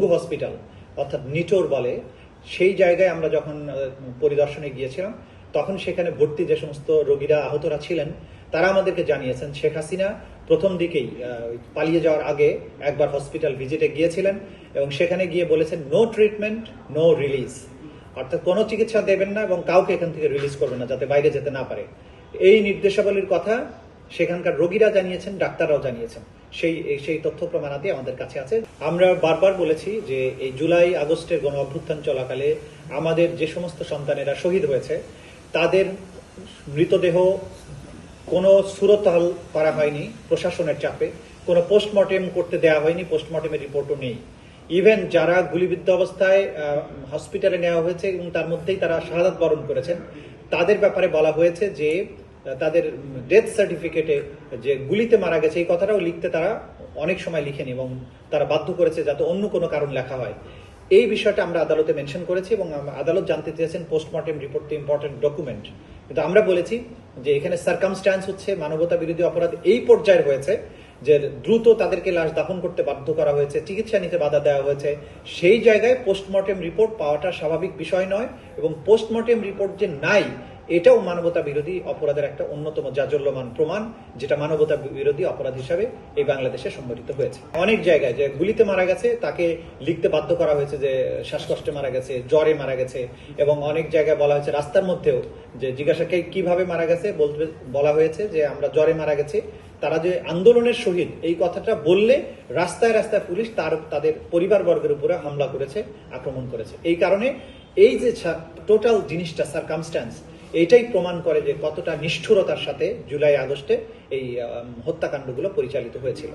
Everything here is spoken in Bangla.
পঙ্গু হসপিটাল, অর্থাৎ নিটোর বলে, সেই জায়গায় আমরা যখন পরিদর্শনে গিয়েছিলাম, তখন সেখানে ভর্তি যে সমস্ত রোগীরা আহতরা ছিলেন, তারা আমাদেরকে জানিয়েছেন, শেখ হাসিনা প্রথম দিকেই পালিয়ে যাওয়ার আগে একবার হসপিটাল ভিজিটে গিয়েছিলেন এবং সেখানে গিয়ে বলেছেন, নো ট্রিটমেন্ট, নো রিলিজ। অর্থাৎ কোনো চিকিৎসা দেবেন না এবং কাউকে এখান থেকে রিলিজ করবেন না, যাতে বাইরে যেতে না পারে। এই নির্দেশাবলীর কথা সেখানকার রোগীরা জানিয়েছেন, ডাক্তাররাও জানিয়েছেন। সেই সেই তথ্য প্রমাণাদি আমাদের কাছে আছে। আমরা বারবার বলেছি যে এই জুলাই আগস্টের গণ অভ্যুত্থান চলাকালে আমাদের যে সমস্ত সন্তানেরা শহীদ হয়েছে, তাদের মৃতদেহ কোনো সুরতহাল করা হয়নি প্রশাসনের চাপে, কোনো পোস্টমর্টেম করতে দেওয়া হয়নি পোস্টমর্টেমের রিপোর্টও নেই। ইভেন যারা গুলিবিদ্ধ অবস্থায় হসপিটালে নেওয়া হয়েছে এবং তার মধ্যেই তারা শাহাদাত বরণ করেছেন, তাদের ব্যাপারে বলা হয়েছে যে তাদের ডেথ সার্টিফিকেটে যে গুলিতে মারা গেছে, এই কথাটাও লিখতে তারা অনেক সময় লিখেনি এবং তারা বাধ্য করেছে যাতে অন্য কোনো কারণ লেখা হয়। এই বিষয়টা আমরা আদালতে মেনশন করেছি এবং আদালত জানতে চেয়েছেন পোস্টমর্টেম রিপোর্ট ইম্পর্টেন্ট ডকুমেন্ট কিন্তু আমরা বলেছি যে এখানে সার্কামস্ট্যান্স হচ্ছে, মানবতা বিরোধী অপরাধ এই পর্যায়ের হয়েছে, যে দ্রুত তাদেরকে লাশ দাফন করতে বাধ্য করা হয়েছে, চিকিৎসা নিতে বাধা দেওয়া হয়েছে। সেই জায়গায় পোস্টমর্টেম রিপোর্ট পাওয়াটা স্বাভাবিক বিষয় নয় এবং পোস্টমর্টেম রিপোর্ট যে নাই এটাও মানবতা বিরোধী অপরাধের একটা অন্যতম জাজল্যমান প্রমাণ, যেটা মানবতা বিরোধী অপরাধ হিসাবে এই বাংলাদেশে সংগঠিত হয়েছে। অনেক জায়গায় যে গুলিতে মারা গেছে, তাকে লিখতে বাধ্য করা হয়েছে যে শ্বাসকষ্টে মারা গেছে, জ্বরে মারা গেছে, এবং অনেক জায়গায় বলা হয়েছে রাস্তার মধ্যেও যে জিজ্ঞাসাকে কীভাবে মারা গেছে বলতে বলা হয়েছে যে আমরা জ্বরে মারা গেছি। তারা যে আন্দোলনের শহীদ এই কথাটা বললে রাস্তায় রাস্তায় পুলিশ তার, তাদের পরিবার বর্গের উপরে হামলা করেছে, আক্রমণ করেছে। এই কারণে এই যে টোটাল জিনিসটা সার্কামস্ট্যান্স এটাই প্রমাণ করে যে কতটা নিষ্ঠুরতার সাথে জুলাই আগস্টে এই হত্যাকাণ্ডগুলো পরিচালিত হয়েছিল।